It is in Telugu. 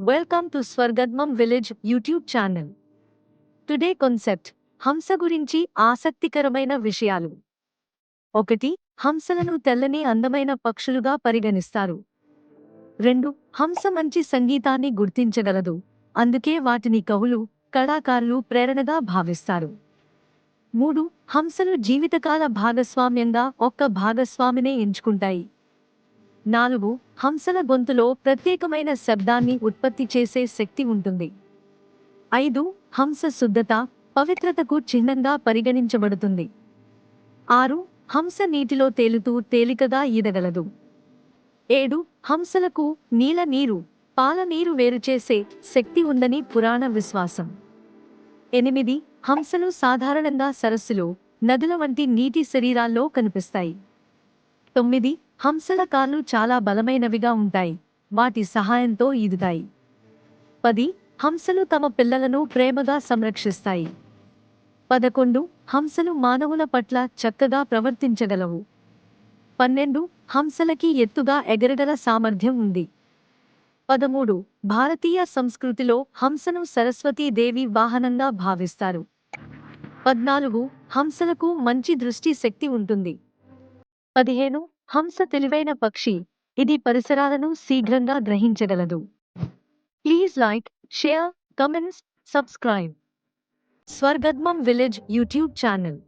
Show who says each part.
Speaker 1: Welcome to Swargadmam village YouTube channel today concept హంస గురించి ఆసక్తికరమైన విషయాలు. ఒకటి హంసలను తెల్లని అందమైన పక్షులుగా పరిగణిస్తారు. రెండు హంస మంచి సంగీతాన్ని గుర్తించగలదు. అందుకే వాటిని కవులు కళాకారులు ప్రేరణగా భావిస్తారు. మూడు హంసలు జీవితకాల భాగస్వామ్యంగా ఒక్క భాగస్వామినే ఎంచుకుంటాయి. నాలుగు హంసల గొంతులో ప్రత్యేకమైన శబ్దాన్ని ఉత్పత్తి చేసే శక్తి ఉంటుంది. ఐదు హంస శుద్ధత పవిత్రతకు చిహ్నంగా పరిగణించబడుతుంది. ఆరు హంస నీటిలో తేలుతూ తేలికగా ఈదగలదు. ఏడు హంసలకు నీల నీరు పాల నీరు వేరుచేసే శక్తి ఉందని పురాణ విశ్వాసం. ఎనిమిది హంసలు సాధారణంగా సరస్సులు నదుల వంటి నీటి శరీరాల్లో కనిపిస్తాయి. తొమ్మిది హంసల కాళ్ళు చాలా బలమైనవిగా ఉంటాయి. వాటి సహాయంతో ఈదుతాయి. పది హంసలు తమ పిల్లలను ప్రేమగా సంరక్షిస్తాయి. పదకొండు హంసలు మానవుల పట్ల చక్కగా ప్రవర్తించగలవు. పన్నెండు హంసలకి ఎత్తుగా ఎగరగల సామర్థ్యం ఉంది. పదమూడు భారతీయ సంస్కృతిలో హంసను సరస్వతీదేవి వాహనంగా భావిస్తారు. పద్నాలుగు హంసలకు మంచి దృష్టి శక్తి ఉంటుంది. పదిహేను హంస తెలివైన పక్షి ఇది పరిసరాలను శీఘ్రంగా గ్రహించగలదు. Please like share comments subscribe. Swargadmam village YouTube channel.